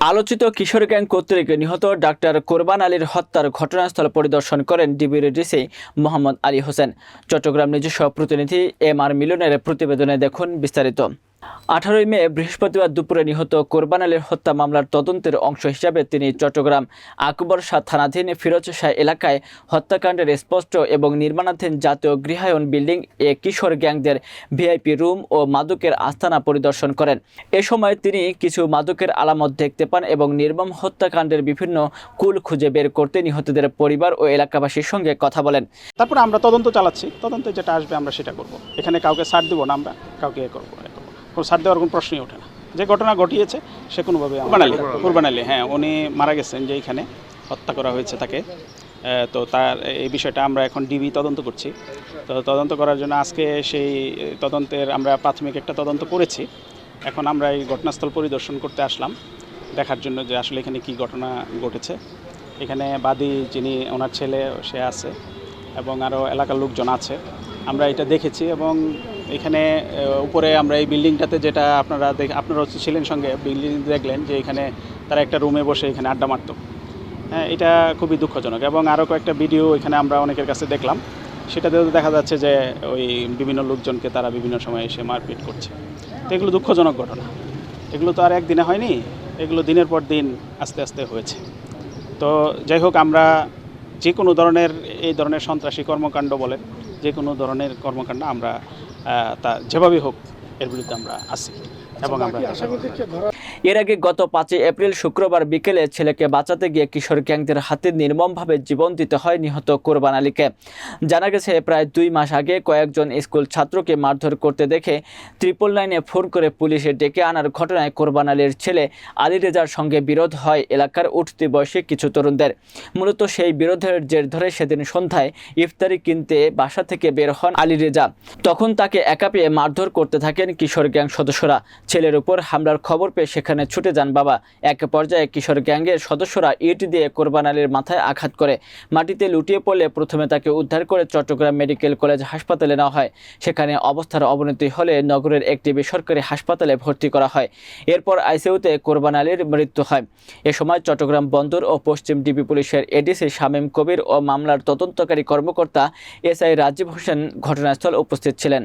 আলোচিত কিশোর গ্যাং কর্তৃক নিহত ডাক্তার কোরবান আলীর হত্যার ঘটনাস্থল পরিদর্শন করেন ডিবির ডিসি মোহাম্মদ আলী হোসেন। চট্টগ্রাম নিজস্ব প্রতিনিধি এম আর মিলনের প্রতিবেদনে দেখুন বিস্তারিত। আঠারোই মে বৃহস্পতিবার দুপুরে নিহত কোরবান আলীর হত্যা মামলার তদন্তের অংশ হিসাবে তিনি চট্টগ্রাম আকবর শাহ থানাধীন ফিরোজ শাহ এলাকায় হত্যাকাণ্ডের স্পষ্ট এবং নির্মাণাধীন জাতীয় গৃহায়ন বিল্ডিং এ কিশোর গ্যাংদের ভিআইপি রুম ও মাদকের আস্তানা পরিদর্শন করেন। এ সময় তিনি কিছু মাদকের আলামত দেখতে পান এবং নির্মম হত্যাকাণ্ডের বিভিন্ন কুল খুঁজে বের করতে নিহতদের পরিবার ও এলাকাবাসীর সঙ্গে কথা বলেন। তারপর আমরা তদন্ত চালাচ্ছি। তদন্তে যেটা আসবে আমরা সেটা করব। এখানে কাউকে ছাড় দেবো না আমরা, কাউকে এ করব ছাড় দেওয়ার কোনো প্রশ্নই ওঠে না। যে ঘটনা ঘটিয়েছে সে কোনোভাবে কুরবান আলী কুরবান আলী হ্যাঁ উনি মারা গেছেন যে এখানে হত্যা করা হয়েছে তাকে। তো তার এই বিষয়টা আমরা এখন ডিবি তদন্ত করছি। তো তদন্ত করার জন্য আজকে সেই তদন্তের আমরা প্রাথমিক একটা তদন্ত করেছি। এখন আমরা এই ঘটনাস্থল পরিদর্শন করতে আসলাম দেখার জন্য যে আসলে এখানে কি ঘটনা ঘটেছে। এখানে বাদী যিনি ওনার ছেলে সে আছে এবং আরও এলাকার লোকজন আছে। আমরা এটা দেখেছি এবং এখানে উপরে আমরা এই বিল্ডিংটাতে যেটা আপনারা দেখ, আপনারা হচ্ছে ছিলেন সঙ্গে বিল্ডিং দেখলেন যে এখানে তারা একটা রুমে বসে এখানে আড্ডা মারত। হ্যাঁ এটা খুবই দুঃখজনক এবং আরও কয়েকটা ভিডিও এখানে আমরা অনেকের কাছে দেখলাম। সেটাতেও দেখা যাচ্ছে যে ওই বিভিন্ন লোকজনকে তারা বিভিন্ন সময় এসে মারপিট করছে। তো এগুলো দুঃখজনক ঘটনা। এগুলো তো আর একদিনে হয়নি, এগুলো দিনের পর দিন আস্তে আস্তে হয়েছে। তো যাই হোক, আমরা যে কোনো ধরনের, এই ধরনের সন্ত্রাসী কর্মকাণ্ড বলেন, যে কোনো ধরনের কর্মকাণ্ড আমরা তা যেভাবেই হোক এর বিরুদ্ধে আমরা আছি। এবং আমরা এর আগে গত পাঁচই এপ্রিল শুক্রবার বিকেলে ছেলেকে বাঁচাতে গিয়ে কিশোর গ্যাংদের হাতে নির্মমভাবে জীবন দিতে হয় নিহত কোরবান আলীকে। জানা গেছে প্রায় দুই মাস আগে কয়েকজন স্কুল ছাত্রকে মারধর করতে দেখে ট্রিপল নাইনে ফোন করে পুলিশে ডেকে আনার ঘটনায় কোরবান আলীর ছেলে আলী রেজার সঙ্গে বিরোধ হয় এলাকার উঠতি বয়সী কিছু তরুণদের। মূলত সেই বিরোধের জের ধরে সেদিন সন্ধ্যায় ইফতারি কিনতে বাসা থেকে বের হন আলী রেজা। তখন তাকে একা পেয়ে মারধর করতে থাকেন কিশোর গ্যাং সদস্যরা। ছেলের উপর হামলার খবর পেয়ে সেখানে ছুটে যান বাবা। এক পর্যায়ে কিশোর গ্যাংয়ের সদস্যরা ইট দিয়ে কোরবান আলীর মাথায় আঘাত করে। মাটিতে লুটিয়ে পড়লে প্রথমে তাকে উদ্ধার করে চট্টগ্রাম মেডিকেল কলেজ হাসপাতালে নেওয়া হয়। সেখানে অবস্থার অবনতি হলে নগরের একটি বেসরকারি হাসপাতালে ভর্তি করা হয়। এরপর আইসিইউতে কোরবান আলীর মৃত্যু হয়। এ সময় চট্টগ্রাম বন্দর ও পশ্চিম ডিবি পুলিশের এডিসি শামীম কবির ও মামলার তদন্তকারী কর্মকর্তা এসআই রাজীব হোসেন ঘটনাস্থল উপস্থিত ছিলেন।